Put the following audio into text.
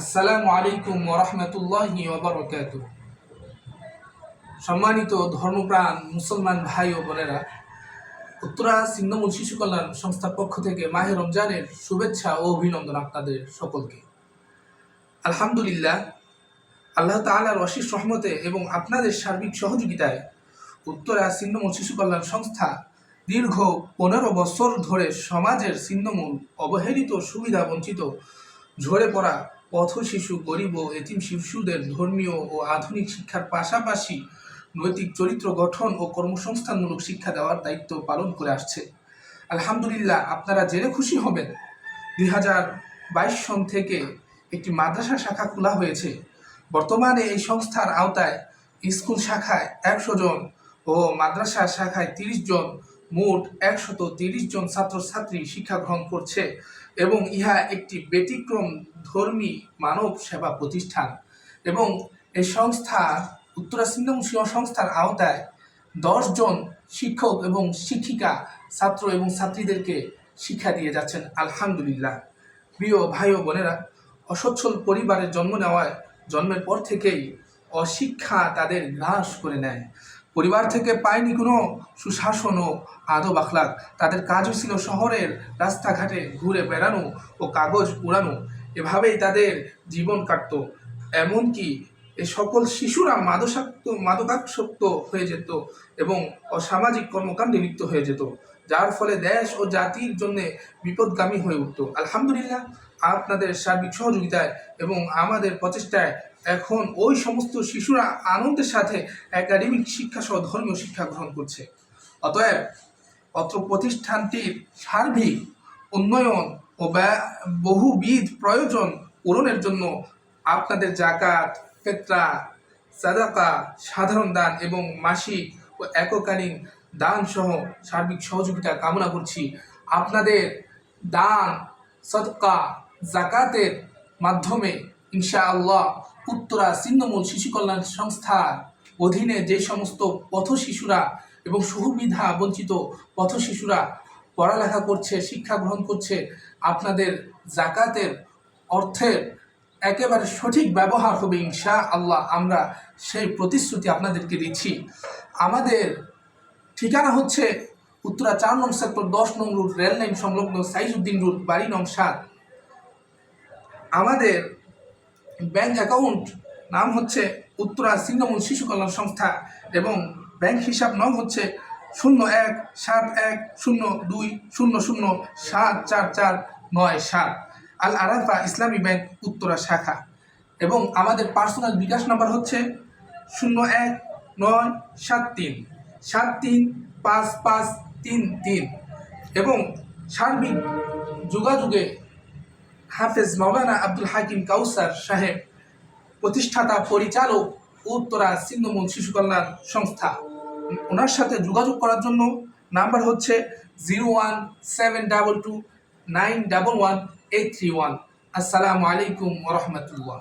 আসসালামু আলাইকুম ওরহমতুল্লাহি সম্মানিত ধর্মপ্রাণ মুসলমান ভাই ও বোনেরা, উত্তরা ছিন্নমূল শিশু কল্যাণ সংস্থার পক্ষ থেকে মাহে রমজানের শুভেচ্ছা ও অভিনন্দন আপনাদের সকলকে। আলহামদুলিল্লাহ, আল্লাহ তাআলার অশেষ রহমতে এবং আপনাদের সার্বিক সহযোগিতায় উত্তরা ছিন্নমূল শিশু কল্যাণ সংস্থা দীর্ঘ পনেরো বছর ধরে সমাজের ছিন্নমূল, অবহেলিত, সুবিধা বঞ্চিত, ঝরে পড়া পথ শিশু গরিব ও এতিম শিশুদের ধর্মীয় ও আধুনিক শিক্ষার পাশাপাশি নৈতিক চরিত্র গঠন ও কর্মসংস্থানমূলক শিক্ষা দেওয়ার দায়িত্ব পালন করে আসছে। আলহামদুলিল্লাহ, আপনারা জেনে খুশি হবেন। দুই হাজার বাইশ সন থেকে একটি মাদ্রাসা শাখা খোলা হয়েছে। বর্তমানে এই সংস্থার আওতায় স্কুল শাখায় একশো জন ও মাদ্রাসা শাখায় তিরিশ জন মোট একশত তিরিশ জন ছাত্রছাত্রী শিক্ষা গ্রহণ করছে এবং ইহা একটি ব্যতিক্রম ধর্মী মানব সেবা প্রতিষ্ঠান। এবং এই সংস্থা, উত্তরা সিন্ধু সংস্থার আওতায় জন শিক্ষক এবং শিক্ষিকা, ছাত্র এবং ছাত্রীদেরকে শিক্ষা দিয়ে যাচ্ছেন, আলহামদুলিল্লাহ। প্রিয় ভাই ও বোনেরা, অসচ্ছল পরিবারের জন্ম নেওয়ায় জন্মের পর থেকেই অশিক্ষা তাদের গ্রাস করে নেয়। পরিবার থেকে পায়নি কোনো সুশাসন ও আদব আখলাক। তাদের কাজও ছিল শহরের রাস্তাঘাটে ঘুরে বেড়ানো ও কাগজ উড়ানো। এভাবেই তাদের জীবন কাটত। এমনকি এ সকল শিশুরা মাদকাসক্ত মাদকাসক্ত হয়ে যেত এবং অসামাজিক কর্মকাণ্ডে লিপ্ত হয়ে যেত, যার ফলে দেশ ও জাতির জন্য বিপদগামী হয়ে উঠত। আলহামদুলিল্লাহ আপনাদের সার্বিক সহযোগিতায় এবং আমাদের প্রচেষ্টায় এখন ওই সমস্ত শিশুরা আনন্দের সাথে একাডেমিক শিক্ষা সহ ধর্মীয় শিক্ষা গ্রহণ করছে। অতএব অত্র প্রতিষ্ঠানটির সার্বিক উন্নয়ন ও বহুবিধ প্রয়োজন পূরণের জন্য আপনাদের জাকাত, ফেতরা, সাদাকা, সাধারণ দান এবং মাসিক ও এককালীন দান সহ সার্বিক সহযোগিতা কামনা করছি। আপনাদের দান, সদকা জাকাতের মাধ্যমে, ইনশাআল্লাহ উত্তরা ছিন্নমূল শিশু কল্যাণ সংস্থার অধীনে যে সমস্ত পথ শিশুরা এবং সুবিধা বঞ্চিত পথ শিশুরা পড়ালেখা করছে, শিক্ষা গ্রহণ করছে, আপনাদের জাকাতের অর্থের একেবারে সঠিক ব্যবহার হবে ইনশা আল্লাহ আমরা সেই প্রতিশ্রুতি আপনাদেরকে দিচ্ছি। আমাদের ঠিকানা হচ্ছে উত্তরা চার নং সেক্টর দশ নং রুট রেল লাইন সংলগ্ন সাইজউদ্দিন রুট, বাড়ি নং সাত। আমাদের ব্যাংক অ্যাকাউন্ট নাম হচ্ছে উত্তরা ছিন্নমূল শিশু কল্যাণ সংস্থা এবং ব্যাংক হিসাব নং হচ্ছে শূন্য এক সাত এক শূন্য দুই শূন্য শূন্য সাত চার চার নয় সাত। আল আরাফা ইসলামী ব্যাংক উত্তরা শাখা। এবং আমাদের পার্সোনাল বিকাশ নাম্বার হচ্ছে শূন্য এক নয় সাত তিন। সাত তিন পাঁচ পাঁচ তিন তিন। এবং সার্বিক যোগাযোগে হাফেজ মাওলানা আব্দুল হাকিম কাউসার সাহেব, প্রতিষ্ঠাতা, পরিচালক, উত্তরা ছিন্নমূল শিশু কল্যাণ সংস্থা। ওনার সাথে যোগাযোগ করার জন্য নাম্বার হচ্ছে zero one seven double two nine double one eight three one আসসালামু আলাইকুম রহমতুল্লাহ